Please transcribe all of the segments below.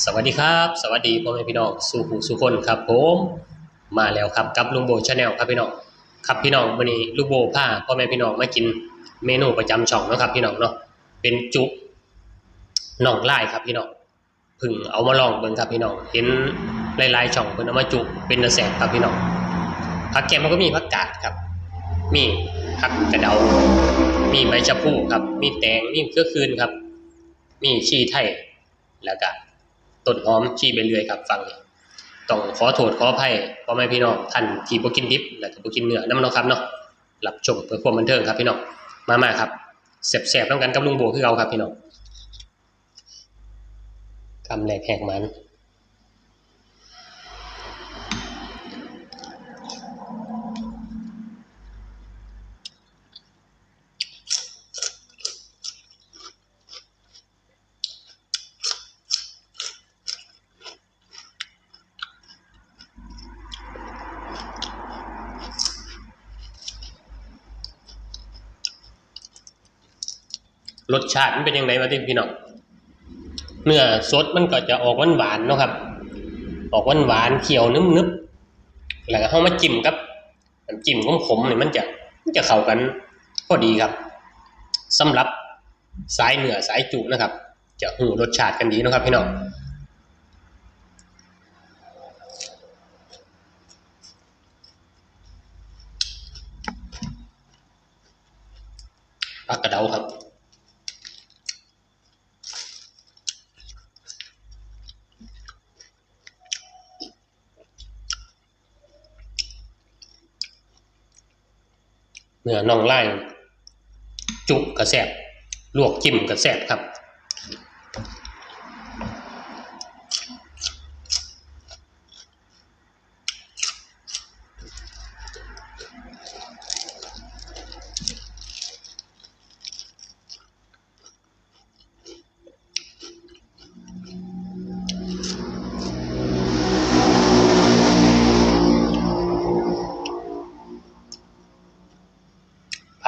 สวัสดีครับ สวัสดีพ่อแม่พี่น้องสู่ผู้สู่คนครับผมมาแล้วครับกับลุงโบชาแนลครับพี่น้องครับพี่น้องวันนี้ลุงโบพาพ่อแม่พี่น้องมากินเมนูประจำช่องนะครับพี่น้องเนาะเป็นจุน่องลายครับพี่น้องพึ่งเอามาลองเบิ่งครับพี่น้องเห็นหลายช่องเพิ่นเอามาจุเป็นตะแสครับพี่น้องผักแกมมันก็มีผักกาดครับ มีผักกระเดา มีใบชะพูครับ มีแตงมีเครือคืนครับ มีชีไทยแล้วก็ ต้นหอมชี้ไปเรื่อยครับฟังนี่ต้องขอโทษขออภัยพ่อแม่พี่น้องท่านที่บ่กินดิบและบ่กินเนื้อนำเนาะครับเนาะหลับชมเพื่อความบันเทิงครับพี่น้องมามาครับแสบๆนำกันกับลุงโบคือเอาครับพี่น้องคำแรกแหกมัน รสชาติมันเป็นยังไงวะที่พี่น้องเนื้อสดมันก็จะออกหวานๆเนาะครับ ออกหวานๆเคี้ยวนึบๆแล้วก็เฮามาจิ้มกับจิ้มขมๆนี่มันจะมันจะเข้ากันพอดีครับสำหรับสายเนื้อสายจุนะครับ จะหูรสชาติกันดีนะครับ พี่น้องผักกระเดาครับ เนื้อน่องไล่จุกกระแสบลวกจิ้มกระแสบครับ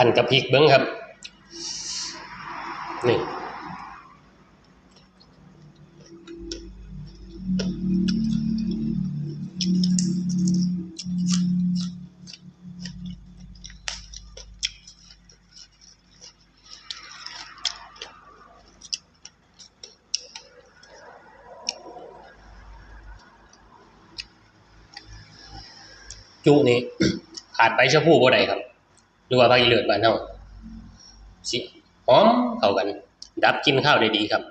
นกับพริกเบิ้งครับ นี่จุนี่ขาดไปชะพูบ่ได้ครับ หรือว่าใบเลือดบ้านเฮาสิหอมเข้ากัน ดับกินข้าวได้ดีครับ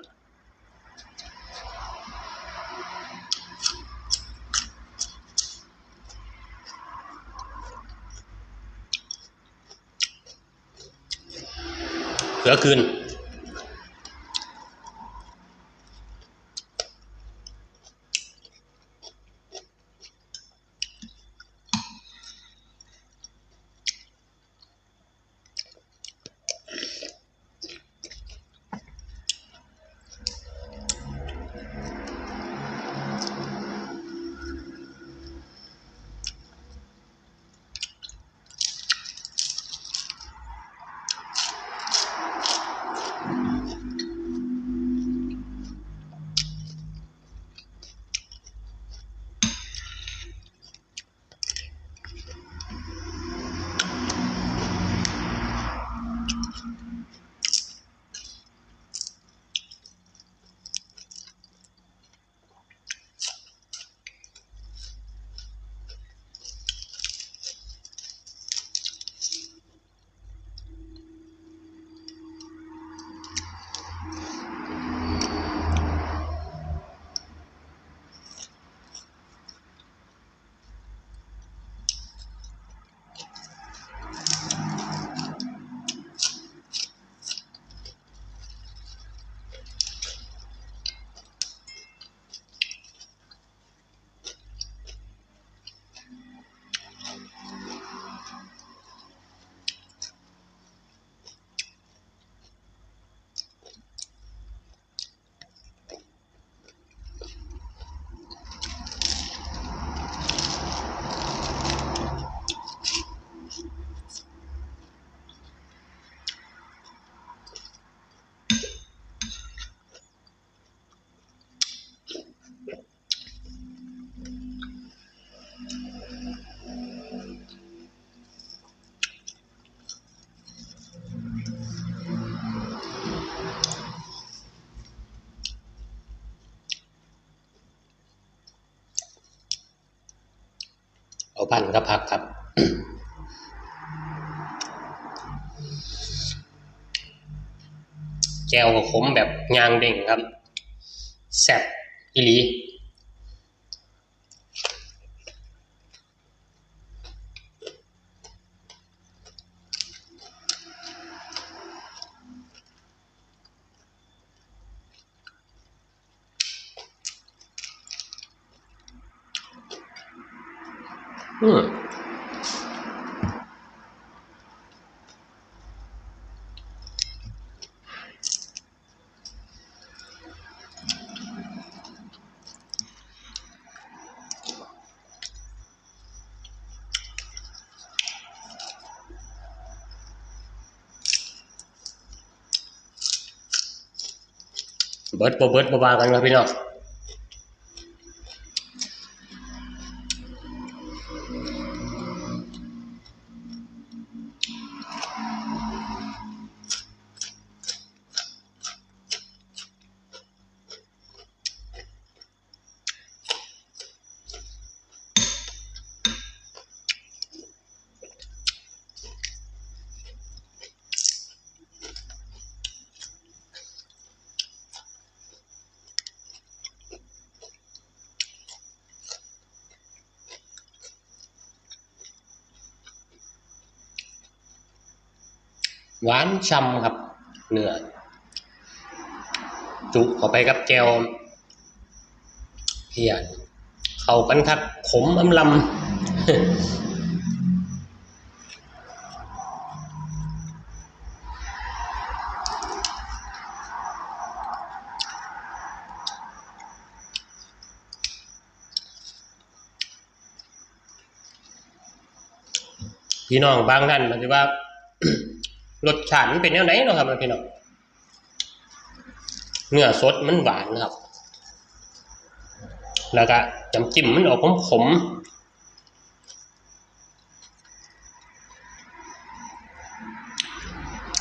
เหลือคืน ปั้นกับผักครับ แก้วขมแบบยางเด่งครับ แซ่บอีหลี อืมเบิร์ดบ่เบิร์ดบ่บากันครับพี่น้อง หวานช่ำครับเนื้อจุเข้าไปกับแก้วเพียนเข้ากันครับขมอำลำพี่น้องบางท่านมันจะว่า รสชาติมันเป็นแนวไหนเนาะครับพี่น้องเนื้อสดมันหวานครับ แล้วก็น้ำจิ้มมันออกขมขม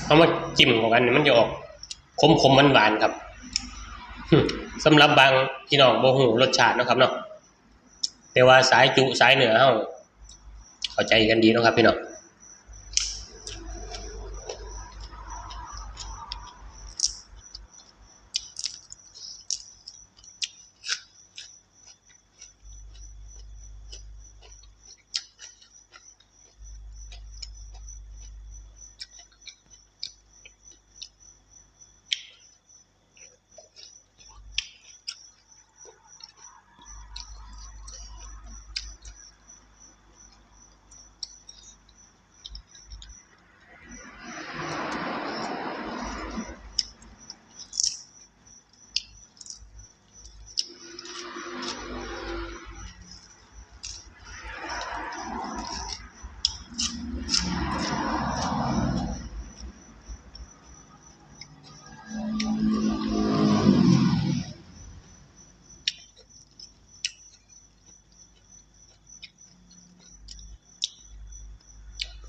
เอามาจิ้มของกันเนี่ยมันจะออกขมขมมันหวานครับสำหรับบางพี่น้องโบหูรสชาตินะครับเนาะแต่ว่าสายจุสายเหนือเฮาเข้าใจกันดีนะครับพี่น้อง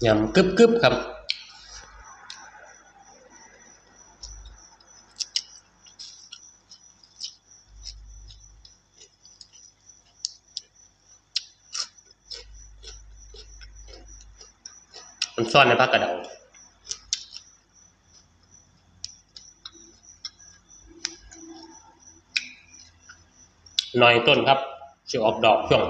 ยำกึบกึบครับ มันซ่อนในผักกระเดาหน่อยต้นครับจะออกดอกช่วง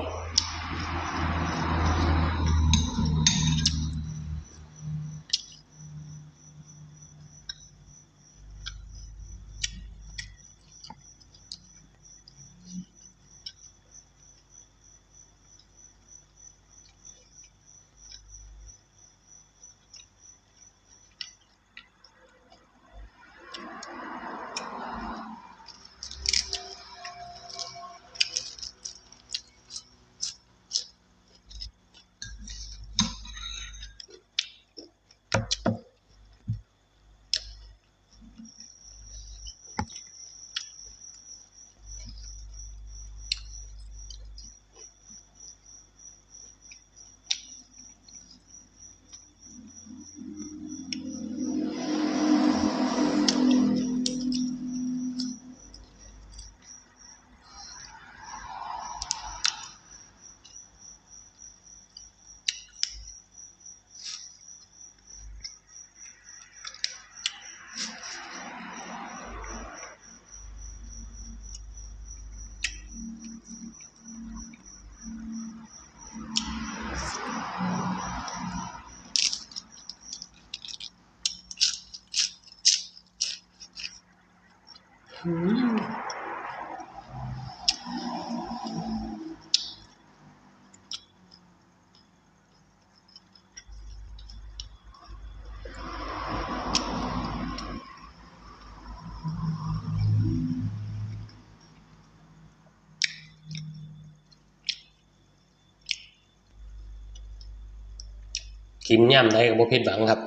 กินย่ำไหนก็บ่ผิดหวังครับ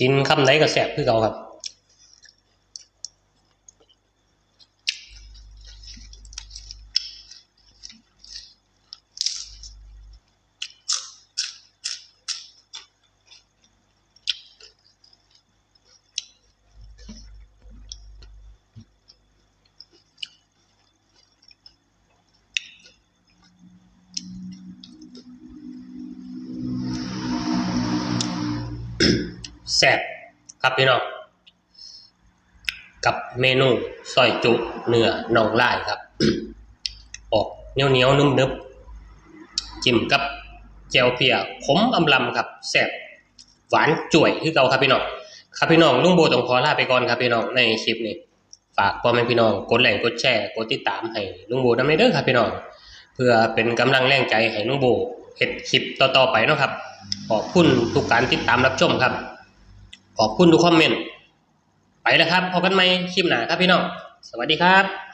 กินคำใดก็แสบคือเก่าครับ แซ่บครับพี่น้องกับเมนูซอยจุเนื้อน่องลายครับ ออกเหนียวเหนียวนุ่มนึบจิ้มกับแจวเพียขมอำลำครับแซ่บหวานจ่วยคือเก่าครับพี่น้องครับพี่น้องลุงโบต้องขอลาไปก่อนครับพี่น้องในคลิปนี้ฝากพ่อแม่พี่น้องกดไลค์กดแชร์กดติดตามให้ลุงโบนำเด้อครับพี่น้องเพื่อเป็นกำลังแรงใจให้ลุงโบเฮ็ดคลิปต่อๆไปนะครับขอบคุณทุกการติดตามรับชมครับ ขอบคุณทุกคอมเมนต์ ไปแล้วครับพบกันใหม่คลิปหน้าครับพี่น้อง สวัสดีครับ